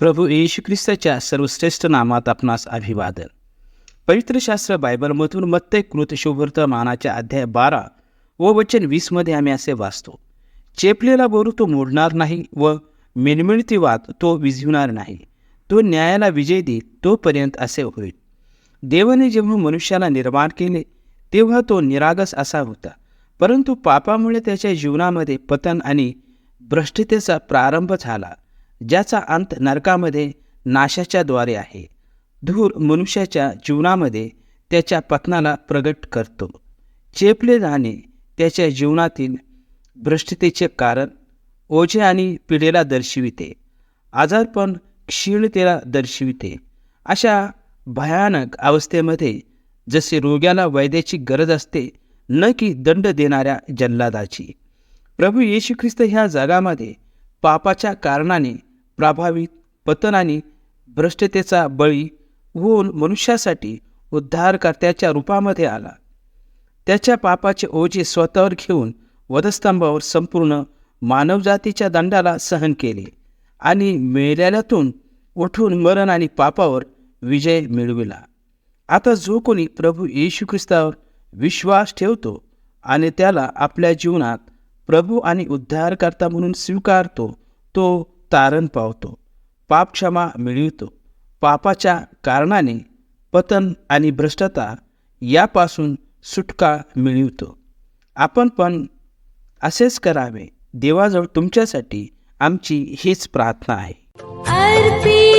प्रभू येशू ख्रिस्ताच्या सर्वश्रेष्ठ नामात आपणास अभिवादन. पवित्र शास्त्र बायबलमधून मत्ते कृत शुभवर्तमानाच्या अध्याय बारा व वचन वीसमध्ये आम्ही असे वाचतो चेपलेला बोरू तो मोडणार नाही व मिणमिणती वाद तो विझविणार नाही. तो न्यायाला विजय देईल तोपर्यंत असे होईल. देवाने जेव्हा मनुष्याला निर्माण केले तेव्हा तो निरागस असा होता. परंतु पापामुळे त्याच्या जीवनामध्ये पतन आणि भ्रष्टतेचा प्रारंभ झाला. ज्याचा अंत नरकामध्ये नाशाच्या द्वारे आहे. धूर मनुष्याच्या जीवनामध्ये त्याच्या पतनाला प्रगट करतो. चेपले जाणे त्याच्या जीवनातील भ्रष्टतेचे कारण ओझे आणि पिढेला दर्शविते. आजारपण क्षीणतेला दर्शविते. अशा भयानक अवस्थेमध्ये जसे रोग्याला वैद्याची गरज असते न की दंड देणाऱ्या जल्लादाची. प्रभू येशू ख्रिस्त ह्या जगामध्ये पापाच्या कारणाने प्रभावित आणि भ्रष्टतेचा बळी होऊन मनुष्यासाठी उद्धारकर्त्याच्या रूपामध्ये आला. त्याच्या पापाचे ओझे स्वतःवर घेऊन वधस्तंभावर संपूर्ण मानवजातीच्या दंडाला सहन केले आणि मेल्यातून उठून मरण आणि पापावर विजय मिळविला. आता जो कोणी प्रभू येशू ख्रिस्तावर विश्वास ठेवतो आणि त्याला आपल्या जीवनात प्रभू आणि उद्धारकर्ता म्हणून स्वीकारतो तो तारण पावतो. पापक्षमा मिळवितो. पापाच्या कारणाने पतन आणि भ्रष्टता यापासून सुटका मिळवितो. आपण पण असेच करावे. देवाजवळ तुमच्यासाठी आमची हीच प्रार्थना आहे.